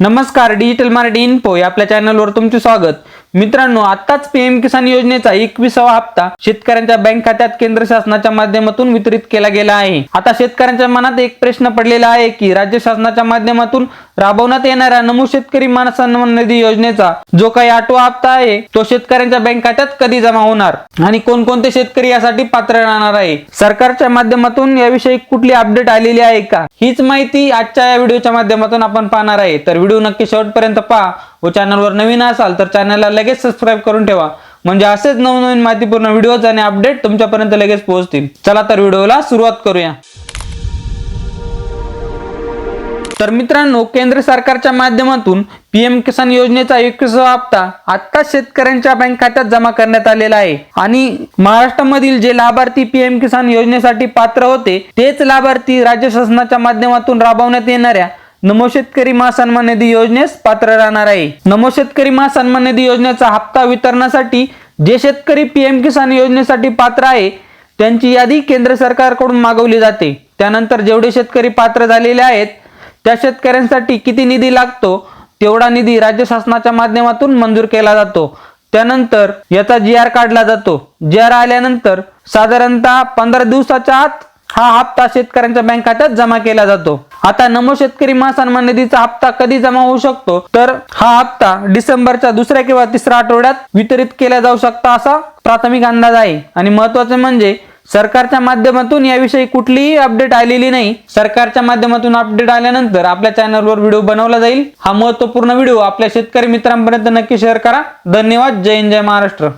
नमस्कार digital Marathi info या आपल्या चॅनलवर तुमचे स्वागत. मित्रांनो आताच पीएम किसान योजनेचा एकविसावा हप्ता शेतकऱ्यांच्या बँक खात्यात केंद्र शासनाच्या माध्यमातून वितरित केला गेला आहे. आता शेतकऱ्यांच्या मनात एक प्रश्न पडलेला आहे की राज्य शासनाच्या माध्यमातून राबवण्यात येणाऱ्या नमो शेतकरी मानसन्मान निधी योजनेचा जो काही आठवा हप्ता आहे तो शेतकऱ्यांच्या बँक खात्यात कधी जमा होणार आणि कोणकोणते शेतकरी यासाठी पात्र राहणार आहे? सरकारच्या माध्यमातून याविषयी कुठली अपडेट आलेली आहे का? हीच माहिती आजच्या या व्हिडिओच्या माध्यमातून आपण पाहणार आहे. तर व्हिडिओ नक्की शेवटपर्यंत पहा. हो व चॅनलवर नवीन असाल तर चॅनलला लगेच सबस्क्राईब करून ठेवा. म्हणजे असेच नवनवीन माहितीपूर्ण व्हिडिओज आणि अपडेट तुमच्यापर्यंत लगेच पोहोचतील. चला तर व्हिडिओला सुरुवात करूया. तर मित्रांनो केंद्र सरकारच्या माध्यमातून पीएम किसान योजनेचा एकविसावा हप्ता आता शेतकऱ्यांच्या बँक खात्यात जमा करण्यात आलेला आहे. आणि महाराष्ट्रामधील जे लाभार्थी पीएम किसान योजनेसाठी पात्र होते तेच लाभार्थी राज्य शासनाच्या माध्यमातून राबवण्यात येणाऱ्या नमो शेतकरी महासन्मान निधी योजनेस पात्र राहणार आहे. नमो शेतकरी महासन्मान निधी योजनेचा हप्ता वितरणासाठी जे शेतकरी पीएम किसान योजनेसाठी पात्र आहे त्यांची यादी केंद्र सरकारकडून मागवली जाते. त्यानंतर जेवढे शेतकरी पात्र झालेले आहेत त्या शेतकऱ्यांसाठी किती निधी लागतो तेवढा निधी राज्य शासनाच्या माध्यमातून मंजूर केला जातो. त्यानंतर याचा जी आर काढला जातो. जी आर आल्यानंतर साधारणतः पंधरा दिवसाच्या आत हा हप्ता शेतकऱ्यांच्या बँक खात्यात जमा केला जातो. आता नमो शेतकरी महासन्मान निधीचा हप्ता कधी जमा होऊ शकतो? तर हा हप्ता डिसेंबरच्या दुसऱ्या किंवा तिसऱ्या आठवड्यात वितरित केला जाऊ शकता असा प्राथमिक अंदाज आहे. आणि महत्त्वाचे म्हणजे सरकारच्या माध्यमातून याविषयी कुठलीही अपडेट आलेली नाही. सरकारच्या माध्यमातून अपडेट आल्यानंतर आपल्या चॅनलवर व्हिडिओ बनवला जाईल. हा महत्त्वपूर्ण व्हिडिओ आपल्या शेतकरी मित्रांपर्यंत नक्की शेअर करा. धन्यवाद. जय हिंद जय महाराष्ट्र.